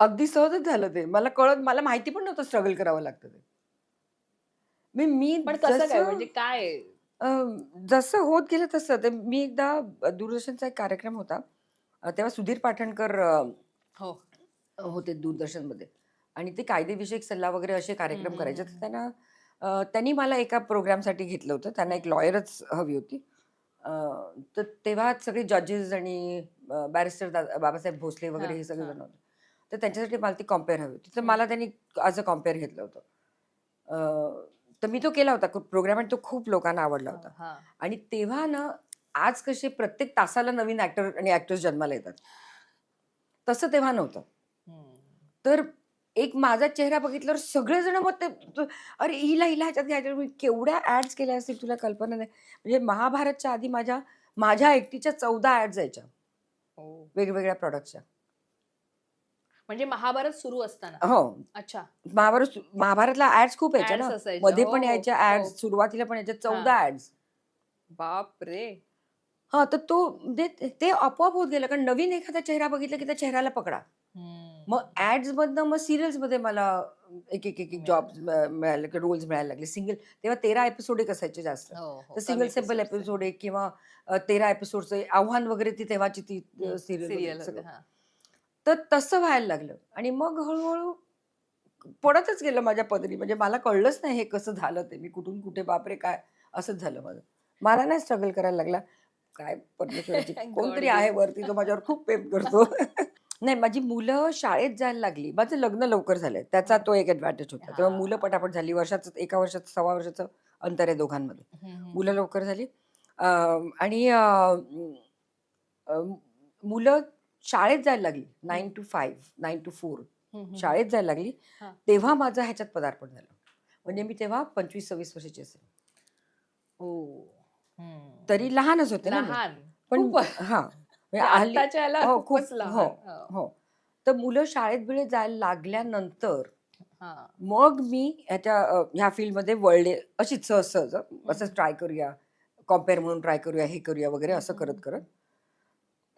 अगदी सहजच झालं ते. मला कळत मला माहिती पण नव्हतं स्ट्रगल करावं लागतं ते. मी मी पण कसं काय? जसं- म्हणजे काय? अं, जसं होत गेलं तसं. ते मी एकदा दूरदर्शनचा एक कार्यक्रम होता. अ, तेव्हा सुधीर पाठणकर अ, हो. होते दूरदर्शनमध्ये. आणि ते कायदेविषयक सल्ला वगैरे असे कार्यक्रम हम्म, करायचे. हम्म, तर त्यांना अ, त्यांनी मला एका प्रोग्रामसाठी घेतलं होतं. त्यांना एक लॉयरच हवी होती. अ, तर तेव्हा सगळे जजेस आणि बॅरिस्टर बाबासाहेब भोसले वगैरे हा, हे सगळे हा. जण होते. तर त्यांच्यासाठी मला ती कॉम्पेअर हवी होती. तर. मला त्यांनी ॲज अ कॉम्पेअर घेतलं होतं. तर मी तो केला होता. प्रोग्राम आणि तो खूप लोकांना आवडला होता. आणि तेव्हा ना आज कसे प्रत्येक तासाला नवीन ऍक्टर आणि ऍक्ट्रेस जन्माला येतात. तसं तेव्हा नव्हतं. तर एक माझा चेहरा बघितल्यावर सगळेजण मग ते अरे हिला हिला ह्याच्यात घ्यायचं. मी केवढ्या ऍड्स केल्या असतील तुला कल्पना नाही. म्हणजे महाभारतच्या आधी माझ्या माझ्या एकटीच्या चौदा ऍड जायच्या हो. वेगवेगळ्या प्रॉडक्टच्या म्हणजे महाभारत सुरू असताना. हो. अच्छा. महाभारत महाभारतला ऍड्स खूप यायच्या Ads ना? असायच्या. मध्ये हो, पण हो, यायच्या हो. ऍड्स सुरुवातीला पण यायच्या चौदा ऍड्स बाप रे हा तर तो म्हणजे ते आपोआप होत गेलं. कारण नवीन एखादा चेहरा बघितला की त्या चेहऱ्याला पकडा. मग ऍड्स मधनं मग सिरियल्समध्ये मला एक एक एक जॉब मिळाले. रोल्स मिळायला लागले. सिंगल तेव्हा तेरा एपिसोड एक असायचे जास्त. हो, तर सिंगल सिंपल एपिसोड एक किंवा अ, तेरा एपिसोडचं आव्हान वगैरे ती तेव्हाची ती सिरियल सिरियल तर तसं व्हायला लागलं. आणि मग हळूहळू पडतच गेलं माझ्या पदरी. म्हणजे मला कळलंच नाही हे कसं झालं ते. मी कुठून कुठे बापरे काय असंच झालं माझं. मला नाही स्ट्रगल करायला लागला. काय परमेश्वराची कोणतरी आहे. वरती तो माझ्यावर खूप प्रेम करतो. नाही माझी मुलं शाळेत जायला लागली. माझं लग्न लवकर झालंय. त्याचा तो एक ऍडव्हान्टेज होता. तेव्हा मुलं. पटापट झाली. वर्षाचं एका वर्षाचं सव्वा वर्षाचं अंतर आहे दोघांमध्ये. मुलं लवकर झाली. आणि मुलं शाळेत जायला लागली nine two five nine two four शाळेत जायला लागली हा. तेव्हा माझं ह्याच्यात पदार्पण झालं म्हणजे मी तेव्हा पंचवीस सव्वीस वर्षाची असेल तरी लहानच होते ना मी. लहान पण. हा म्हणजे हल्ली- आत्ताच्या याला हो, खूपच खूप, लहान हो. हो. हो तर मुलं शाळेत बिळेत जायला लागल्यानंतर हा. मग मी ह्याच्या अ, ह्या फील्डमध्ये वळले अशीच सहज सहज हं. असंच. ट्राय करूया कॉम्पेअर म्हणून ट्राय करूया हे करूया वगैरे असं करत करत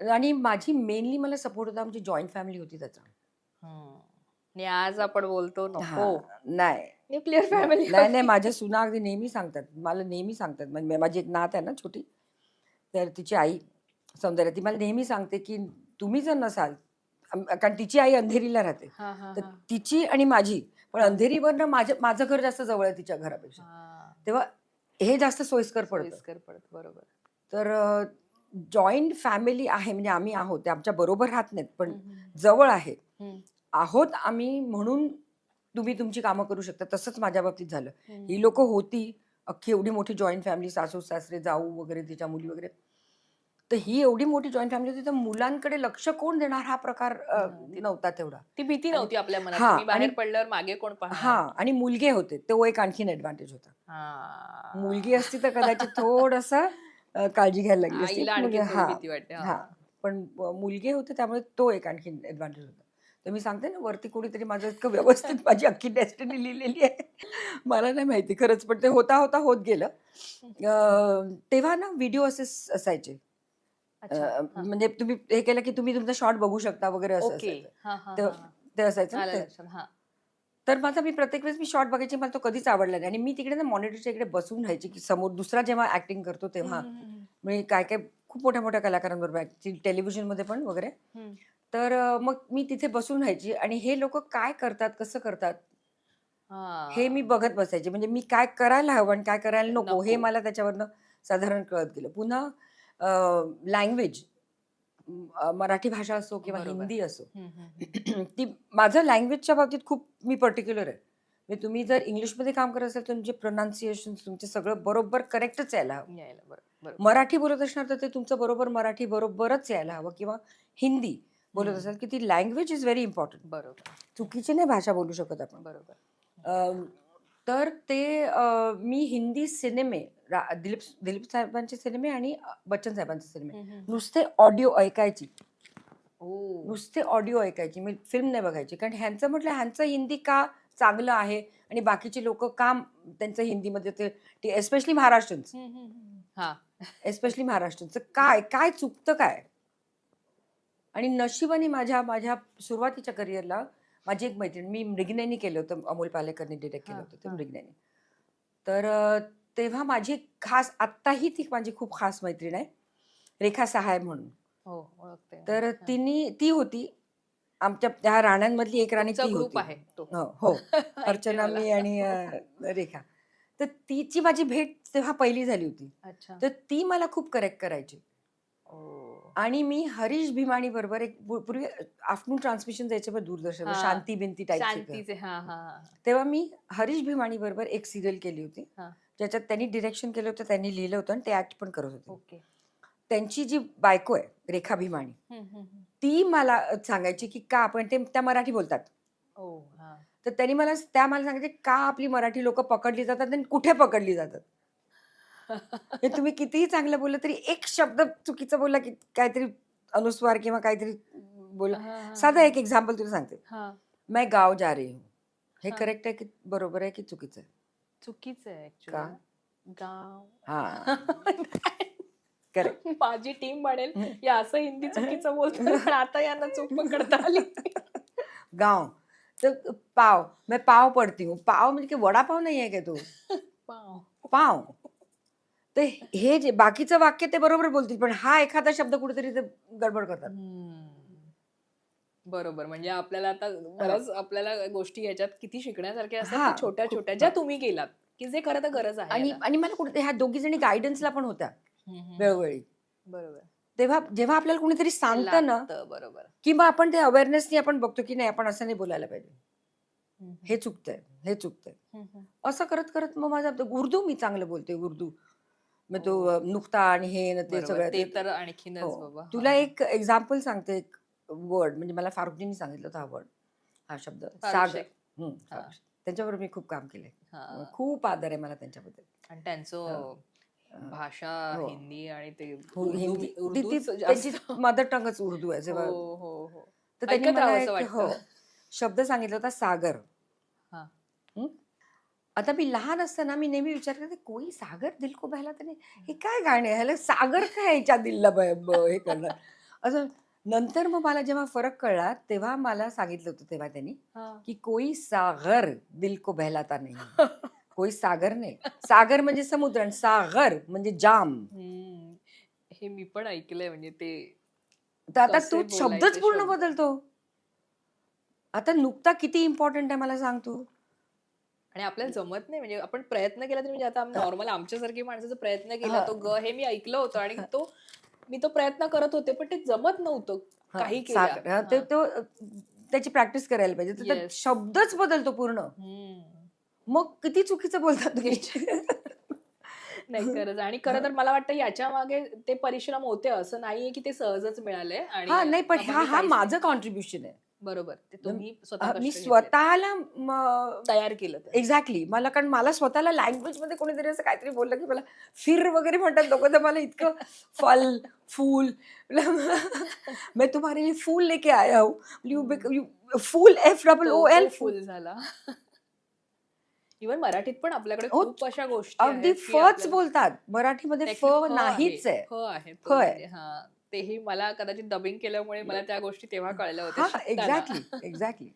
आणि माझी मेनली मला सपोर्ट होता आमची जॉईंट फॅमिली होती त्याचा. आणि आज आपण बोलतो हा, नको नाही न्यूक्लिअर फॅमिली नाही नाही माझ्या सुना अगदी नेहमी सांगतात मला नेहमी सांगतात. म्हणजे माझी एक नात आहे ना छोटी तर तिची आई सौंदर्य ती मला नेहमी सांगते की तुम्ही जर नसाल कारण तिची आई अंधेरीला राहते. तर तिची आणि माझी पण हा. अंधेरीवरनं माझं माझं घर जास्त जवळ आहे तिच्या घरापेक्षा. तेव्हा हे जास्त सोयीस्कर पडतं. पडत बरोबर. तर जॉईंट फॅमिली आहे म्हणजे आम्ही आहोत आमच्या बरोबर राहत नाहीत पण. जवळ आहे. आहोत आम्ही म्हणून तुम्ही तुमची कामं करू शकता तसंच माझ्या बाबतीत झालं. ही लोक होती अख्खी एवढी मोठी जॉईंट फॅमिली सासू सासरे जाऊ वगैरे तिच्या मुली वगैरे तर ही एवढी मोठी जॉईंट फॅमिली होती तर मुलांकडे लक्ष कोण देणार हा प्रकार नव्हता तेवढा ती भीती नव्हती आपल्या मनात बाहेर पडल्यावर मागे कोण हा आणि मुलगे होते तो एक आणखीन ऍडव्हान्टेज होता. मुलगी असती तर कदाचित थोडस काळजी घ्यायला लागली असती आईला आणखी मुलगी- थोडी हा भीती वाटते हा. पण मुलगे होते त्यामुळे तो एक आणखीन ऍडव्हान्टेज होता तर मी सांगते ना वरती कोणीतरी माझं इतकं व्यवस्थित माझी अख्खी डेस्टिनी लिहिलेली आहे मला नाही माहिती खरंच पण ते होता होता होत गेलं अ, तेव्हा ना व्हिडिओ असे स- असायचे अच्छा, अ, हा. म्हणजे तुम्ही हे केलं की तुम्ही तुमचा शॉर्ट बघू शकता वगैरे असं ओके असायचं. हा, हा, ते- हा. ते असायचं ना आलं ते. लक्षात, हा. तर माझा मी प्रत्येक वेळेस मी शॉर्ट बघायची मला तो कधीच आवडला नाही आणि मी तिकडे ना मॉनिटरच्या इकडे बसून राहायची की समोर दुसरा जेव्हा ऍक्टिंग करतो तेव्हा. म्हणजे काय काय खूप मोठ्या मोठ्या कलाकारांबरोबर टेलिव्हिजनमध्ये पण वगैरे. तर मग मी तिथे बसून राहायची आणि हे लोक काय करतात कसं करतात हे मी. बघत बसायचे म्हणजे मी काय करायला हवं आणि काय करायला नको हे. मला त्याच्यावरनं साधारण कळत गेलं पुन्हा लँग्वेज मराठी भाषा असो किंवा. हिंदी असो. ती माझं लँग्वेजच्या बाबतीत खूप मी पर्टिक्युलर आहे म्हणजे तुम्ही जर इंग्लिशमध्ये काम करत असाल तुमचे प्रोनाऊन्सिएशन तुमचे सगळं बरोबर करेक्टच यायला हवं यायला बरं, बरोबर. मराठी बोलत असणार तर ते तुमचं बरोबर मराठी बरोबरच यायला हवं किंवा हिंदी बोलत. असाल की ती लँग्वेज इज व्हेरी इम्पॉर्टंट बरोबर चुकीची नाही भाषा बोलू शकत आपण बरोबर तर ते मी हिंदी सिनेमे दिलीप दिलीप साहेबांचे सिनेमे आणि बच्चन साहेबांचे सिनेमे. नुसते ऑडिओ ऐकायची. ओ. नुसते ऑडिओ ऐकायची. मी फिल्म नाही बघायची. कारण ह्यांचं म्हटलं ह्यांचं हिंदी का चांगलं आहे आणि बाकीचे लोक का त्यांचं हिंदीमध्ये ते एस्पेशली. हा एस्पेशली महाराष्ट्रचं काय काय चुकतं काय? आणि नशिबाने माझ्या माझ्या सुरुवातीच्या करिअरला माझी एक मैत्रीण मी मृगनयनी केलं होतं अमोल पालेकरने डिरेक्ट केलं होतं ते. मृगनयनी. तर तेव्हा माझी खास आत्ताही ती माझी खूप खास मैत्रीण आहे रेखा सहाय म्हणून. हो तर. तिने ती होती आमच्या त्या राण्यांमधली एक राणी ती होती. आहे हो हो अर्चना. मी आणि रेखा. तर तिची माझी भेट तेव्हा पहिली झाली होती. अच्छा. तर ती मला खूप करेक्ट करायची. आणि मी हरीश भीमाणी बरोबर एक पूर्वी आफ्टरनून ट्रान्समिशन जायचे बघ दूरदर्शनवर हा. शांती बिंती टाईप हा. तेव्हा मी हरीश भीमाणी बरोबर एक सिरियल केली होती. ज्याच्यात त्यांनी डिरेक्शन केलं होतं त्यांनी लिहिलं होतं आणि ते ऍक्ट पण करत होते त्यांची जी बायको आहे रेखा भीमाणी. ती मला सांगायची की का आपण ते त्या मराठी बोलतात तर त्यांनी मला त्या मला सांगायचे का आपली मराठी लोक पकडली जातात आणि कुठे पकडली जातात हे तुम्ही कितीही चांगलं बोललं तरी एक शब्द चुकीचा बोलला की काहीतरी अनुस्वार किंवा काहीतरी बोला साधा. एक एक्झाम्पल तुला सांगते. हा. मैं गाव जा रही हूँ. हे. करेक्ट आहे की बरोबर आहे की चुकीचं आहे? चुकीचं आहे का? गाव. हा. करेक्ट माझी टीम म्हणेल. या असं हिंदी चुकीचं बोलतो पण आता यांना चूक पकडता आली. गाव. तर पाव. मैं पाव पडती हूँ. पाव म्हणजे की वडापाव नाही आहे का तो? वाव. पाव. तर हे जे बाकीचं वाक्य ते बरोबर बोलतील पण हा एखादा शब्द कुठेतरी ते गडबड करतात. बरोबर म्हणजे आपल्याला आता बऱ्याच आपल्याला गोष्टी याच्यात किती शिकण्यासारख्या असतात की छोट्या खूप. छोट्या ज्या तुम्ही गेलात की जे खरं तर गरज आहे आणि. आणि मला कुठे ह्या दोघी जणी गायडन्सला पण होत्या हम्म, हम्म. वेळोवेळी बरोबर तेव्हा जेव्हा आपल्याला कोणीतरी सांगतं ना लागतं, बरोबर किंवा आपण ते अवेअरनेसनी आपण बघतो की नाही आपण असं नाही बोलायला पाहिजे हे चुकतंय हे चुकतंय हम्म, हम्म. असं करत करत मग माझा उर्दू मी चांगलं बोलते उर्दू मग तो हो. नुक्ता आणि हे न ते बरोबर, सगळं ते ते- तर आणखीनच हो. बाबा तुला हा. एक एक्झाम्पल सांगते एक वर्ड म्हणजे मला फारुखजींनी सांगितलं होता हा वर्ड हा शब्द हा. फारुख शेख. त्यांच्याबरोबर मी खूप काम केलंय हा. खूप आदर आहे मला त्यांच्याबद्दल आणि त्यांचं अं, भाषा हो. हिंदी आणि ते हो, उर्दू- हिंदी ती- उर्दूच ती- जास्त. त्यांची मदर टंगच उर्दू आहे जेव्हा हो हो तर त्यांनी ऐकत मला राहावंसं एक वाटतं. हो शब्द सांगितला होता सागर? आता मी लहान असताना मी नेहमी विचार करते कोई सागर दिल को बहला तर नाही हे काय गाणे? ह्याला सागर काय याच्या दिलला ब- हे करणार असं नंतर मग मला जेव्हा फरक कळला तेव्हा मला सांगितलं होतं तेव्हा त्यांनी. की कोई सागर दिल को बहलाता नाही कोई सागर नाही सागर म्हणजे समुद्र आणि सागर म्हणजे जाम. हे मी पण ऐकलंय म्हणजे ते तर आता कसे तू बोलायचे शब्दच पूर्ण शब्द. बदलतो आता नुकता किती इम्पॉर्टंट आहे मला सांग तू आणि आपल्याला जमत नाही म्हणजे आपण प्रयत्न केला तरी म्हणजे आता नॉर्मल आमच्यासारखी माणसाचा प्रयत्न केला. तो ग हे मी ऐकलं होतं आणि तो मी तो प्रयत्न करत होते पण ते जमत नव्हतं काही ते त्याची प्रॅक्टिस करायला पाहिजे. तर. शब्दच बदलतो पूर्ण. मग किती चुकीचं बोलतात तुम्ही? नाही खरंच. आणि खरं तर मला वाटतं याच्या मागे ते परिश्रम होते असं नाहीये की ते सहजच मिळाले आणि नाही पण हा हा माझं. कॉन्ट्रीब्युशन आहे. बरोबर. ते तुम्ही स्वतः कष्ट मी. स्वतःला तयार केलं ते. एक्झॅक्टली मला कारण मला स्वतःला लँग्वेजमध्ये कोणीतरी असं काहीतरी बोललं की मला फिर वगैरे म्हणतात लोक तर मला इतकं फल फूल मैं तुम्हारे लिए फूल लेके आया हूँ. यू फूल एफ डबल तो- ओ एल तो फुल. झाला. इवन मराठीत पण आपल्याकडे हो, खूप अशा गोष्टी अगदी आहेत की फच आपल्याला- बोलतात. मराठीमध्ये फ नाहीच आहे. फ आहे. फ आहे. म्हणजे, हा. तेही मला कदाचित डबिंग केल्यामुळे मला त्या गोष्टी तेव्हा कळल्या होत्या हा. Exactly exactly